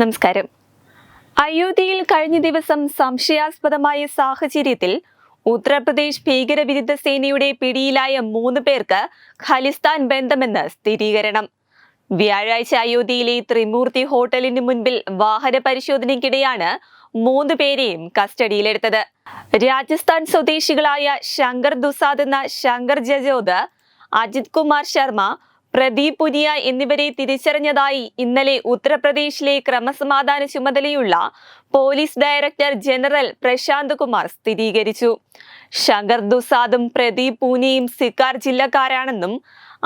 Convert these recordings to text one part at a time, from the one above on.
നമസ്കാരം. അയോധ്യയിൽ കഴിഞ്ഞ ദിവസം സംശയാസ്പദമായ സാഹചര്യത്തിൽ ഉത്തർപ്രദേശ് ഭീകരവിരുദ്ധ സേനയുടെ പിടിയിലായ മൂന്ന് പേർക്ക് ഖലിസ്ഥാൻ ബന്ധമെന്ന് സ്ഥിരീകരണം. വ്യാഴാഴ്ച അയോധ്യയിലെ ത്രിമൂർത്തി ഹോട്ടലിന് മുൻപിൽ വാഹന പരിശോധനയ്ക്കിടെയാണ് മൂന്ന് പേരെയും കസ്റ്റഡിയിലെടുത്തത്. രാജസ്ഥാൻ സ്വദേശികളായ ശങ്കർ ദുസാദ് എന്ന ശങ്കർ ജജോദ് അജിത് കുമാർ ശർമ്മ പ്രദീപ് പുനിയ എന്നിവരെ തിരിച്ചറിഞ്ഞതായി ഇന്നലെ ഉത്തർപ്രദേശിലെ ക്രമസമാധാന ചുമതലയുള്ള police director general Prashant Kumar സ്ഥിരീകരിച്ചു. ശങ്കർ ദുസാദും പ്രദീപ് പൂനിയും സിക്കാർ ജില്ലക്കാരാണെന്നും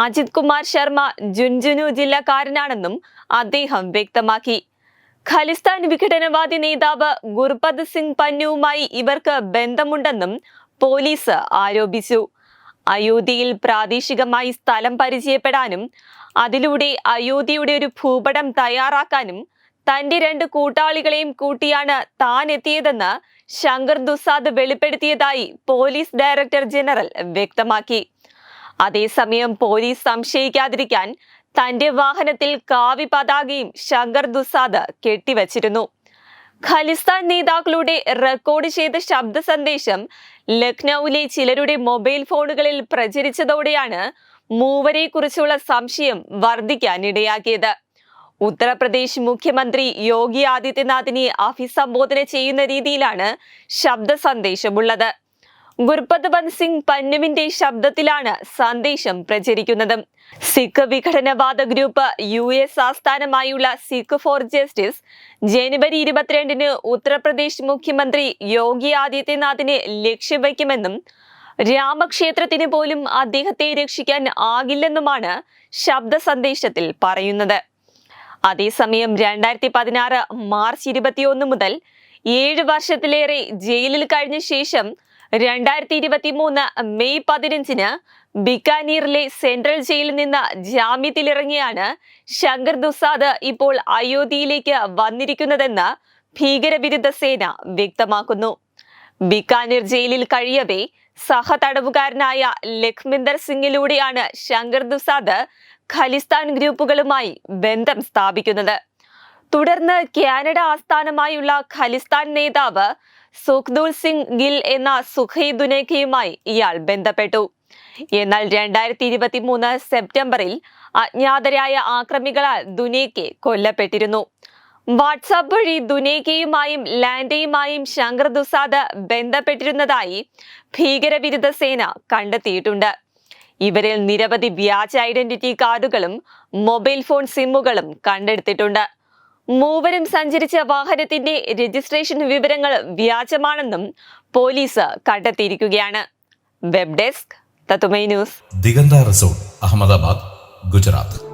അജിത് കുമാർ ശർമ്മ ജുൻജുനു ജില്ലക്കാരനാണെന്നും അദ്ദേഹം വ്യക്തമാക്കി. ഖലിസ്ഥാൻ വിഘടനവാദി നേതാവ് ഗുർപത് സിംഗ് പന്നുവുമായി ഇവർക്ക് ബന്ധമുണ്ടെന്നും പോലീസ് ആരോപിച്ചു. അയോധ്യയിൽ പ്രാദേശികമായി സ്ഥലം പരിചയപ്പെടാനും അതിലൂടെ അയോധ്യയുടെ ഒരു ഭൂപടം തയ്യാറാക്കാനും തന്റെ രണ്ട് കൂട്ടാളികളെയും കൂട്ടിയാണ് താൻ എത്തിയതെന്ന് ശങ്കർ ദുസാദ് വെളിപ്പെടുത്തിയതായി പോലീസ് ഡയറക്ടർ ജനറൽ വ്യക്തമാക്കി. അതേസമയം പോലീസ് സംശയിക്കാതിരിക്കാൻ തന്റെ വാഹനത്തിൽ കാവി പതാകയും ശങ്കർ ദുസാദ് കെട്ടിവച്ചിരുന്നു. ഖലിസ്ഥാൻ നേതാക്കളുടെ റെക്കോർഡ് ചെയ്ത ശബ്ദ സന്ദേശം ലക്നൌവിലെ ചിലരുടെ മൊബൈൽ ഫോണുകളിൽ പ്രചരിച്ചതോടെയാണ് മൂവരെ കുറിച്ചുള്ള സംശയം വർദ്ധിക്കാനിടയാക്കിയത്. ഉത്തർപ്രദേശ് മുഖ്യമന്ത്രി യോഗി ആദിത്യനാഥിനെ അഭിസംബോധന ചെയ്യുന്ന രീതിയിലാണ് ശബ്ദ സന്ദേശമുള്ളത്. ഗുർപത് ബന്ത് സിംഗ് പന്നുവിന്റെ ശബ്ദത്തിലാണ് സന്ദേശം പ്രചരിക്കുന്നത്. സിഖ് വിഘടനവാദ ഗ്രൂപ്പ് യു എസ് ആസ്ഥാനമായുള്ള സിഖ് ഫോർ ജസ്റ്റിസ് ജനുവരി ഇരുപത്തിരണ്ടിന് ഉത്തർപ്രദേശ് മുഖ്യമന്ത്രി യോഗി ആദിത്യനാഥിനെ ലക്ഷ്യം വയ്ക്കുമെന്നും രാമക്ഷേത്രത്തിന് പോലും അദ്ദേഹത്തെ രക്ഷിക്കാൻ ആകില്ലെന്നുമാണ് ശബ്ദ സന്ദേശത്തിൽ പറയുന്നത്. അതേസമയം രണ്ടായിരത്തി പതിനാറ് മാർച്ച് ഇരുപത്തിയൊന്ന് മുതൽ ഏഴ് വർഷത്തിലേറെ ജയിലിൽ കഴിഞ്ഞ ശേഷം രണ്ടായിരത്തി ഇരുപത്തി മൂന്ന് മെയ് പതിനഞ്ചിന് ബിക്കാനീറിലെ സെൻട്രൽ ജയിലിൽ നിന്ന് ജാമ്യത്തിലിറങ്ങിയാണ് ശങ്കർ ദുസാദ് ഇപ്പോൾ അയോധ്യയിലേക്ക് വന്നിരിക്കുന്നതെന്ന് ഭീകരവിരുദ്ധ സേന വ്യക്തമാക്കുന്നു. ബിക്കാനീർ ജയിലിൽ കഴിയവേ സഹതടവുകാരനായ ലഖ്മിന്ദർ സിംഗിലൂടെയാണ് ശങ്കർ ദുസാദ് ഖലിസ്ഥാൻ ഗ്രൂപ്പുകളുമായി ബന്ധം സ്ഥാപിക്കുന്നത്. തുടർന്ന് കാനഡ ആസ്ഥാനമായുള്ള ഖലിസ്ഥാൻ നേതാവ് സുഖ്ദൂൽ സിംഗ് ഗിൽ എന്ന സുഖൈ ദുനേഖയുമായി ഇയാൾ ബന്ധപ്പെട്ടു. എന്നാൽ രണ്ടായിരത്തി ഇരുപത്തി മൂന്ന് സെപ്റ്റംബറിൽ അജ്ഞാതരായ ആക്രമികളാൽ ദുനേക്കെ കൊല്ലപ്പെട്ടിരുന്നു. വാട്സാപ്പ് വഴി ദുനേഖയുമായും ലാൻഡയുമായും ശങ്കർ ദുസാദ് ബന്ധപ്പെട്ടിരുന്നതായി ഭീകരവിരുദ്ധ സേന കണ്ടെത്തിയിട്ടുണ്ട്. ഇവരിൽ നിരവധി വ്യാജ ഐഡന്റിറ്റി കാർഡുകളും മൊബൈൽ ഫോൺ സിമ്മുകളും കണ്ടെടുത്തിട്ടുണ്ട്. മൂവരും സഞ്ചരിച്ച വാഹനത്തിന്റെ രജിസ്ട്രേഷൻ വിവരങ്ങൾ വ്യാജമാണെന്നും പോലീസ് കണ്ടെത്തിയിരിക്കുകയാണ്. വെബ് ഡെസ്ക് തത്തുമൈ ന്യൂസ്. ദിഗന്ത റിസോർട്ട് അഹമ്മദാബാദ് ഗുജറാത്ത്.